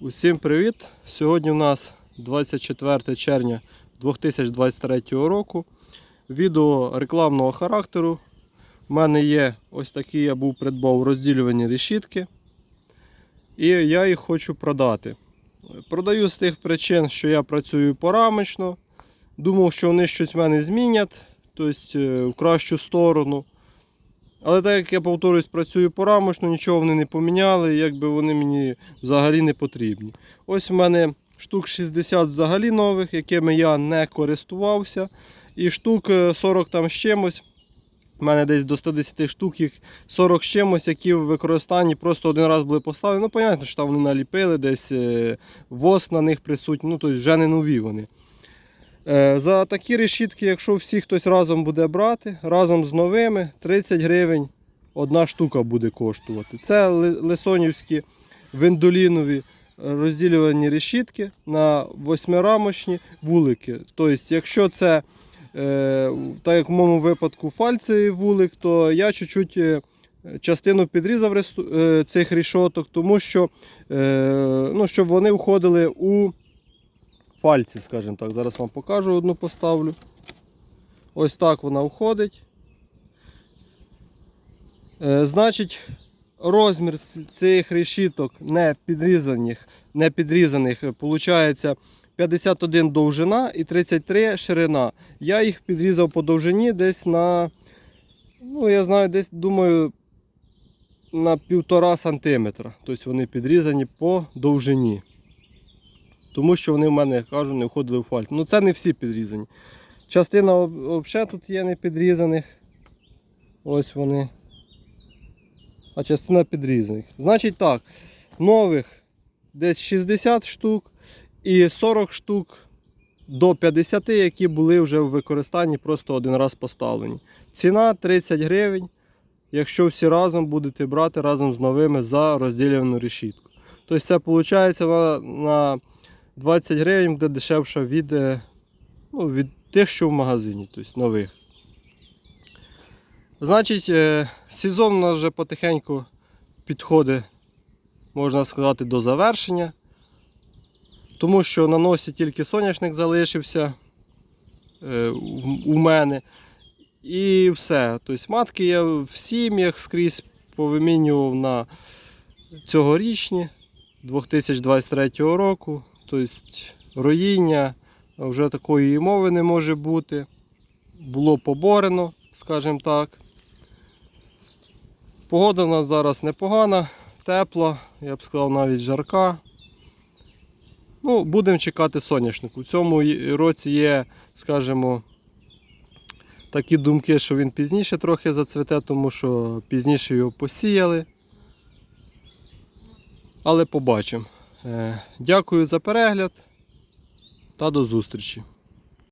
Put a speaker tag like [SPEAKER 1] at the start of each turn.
[SPEAKER 1] Усім привіт! Сьогодні у нас 24 червня 2023 року. Відео рекламного характеру. У мене є ось такі, я був придбав розділювані решітки. І я їх хочу продати. Продаю з тих причин, що я працюю порамочно. Думав, що вони щось в мене змінять, тобто е, в кращу сторону. Але так як я повторюсь, працюю порамочно, нічого вони не поміняли, якби вони мені взагалі не потрібні. Ось у мене штук 60 взагалі нових, якими я не користувався. І штук е, 40 там з чимось. У мене десь до 110 штук, їх 40 з чимось, які в використанні просто один раз були поставлені. Ну, понятно, що там вони наліпили, десь е, воск на них присутній, ну тобто вже не нові вони. Е, За такі решітки, якщо всі хтось разом буде брати, разом з новими, 30 гривень одна штука буде коштувати. Це ли- лисонівські вендолінові розділювані решітки на восьмирамочні вулики. Тобто, якщо це, е, так як в моєму випадку, фальцевий вулик, то я чуть-чуть е, частину підрізав цих рішоток, тому що ну, щоб вони входили у фальці, скажімо так. Зараз вам покажу одну поставлю. Ось так вона входить. Е, значить, розмір цих решіток не підрізаних, не підрізаних, виходить 51 довжина і 33 ширина. Я їх підрізав по довжині десь на, ну я знаю, десь думаю, на півтора сантиметра. Тобто вони підрізані по довжині. Тому що вони в мене, як кажу, не входили в фальт. Ну це не всі підрізані. Частина взагалі тут є не підрізаних. Ось вони. А частина підрізаних. Значить так, нових десь 60 штук і 40 штук до 50, які були вже в використанні, просто один раз поставлені. Ціна 30 гривень, якщо всі разом будете брати разом з новими за розділену решітку. Тобто це виходить на, на 20 гривень буде дешевше від, е, ну, від тих, що в магазині, тобто нових. Значить, е, сезон у нас вже потихеньку підходить, можна сказати, до завершення. Тому що на носі тільки соняшник залишився е, у- мене. І все. Тобто матки я в сім'ях скрізь повимінював на цьогорічні 2023 року. Тобто роїння вже такої мови не може бути. Було поборено, скажімо так. Погода у нас зараз непогана, тепла, я б сказав, навіть жарка. Ну, будемо чекати соняшнику. У цьому році є, скажімо, такі думки, що він пізніше трохи зацвете, тому що пізніше його посіяли. Але побачимо. Е, Дякую за перегляд та до зустрічі.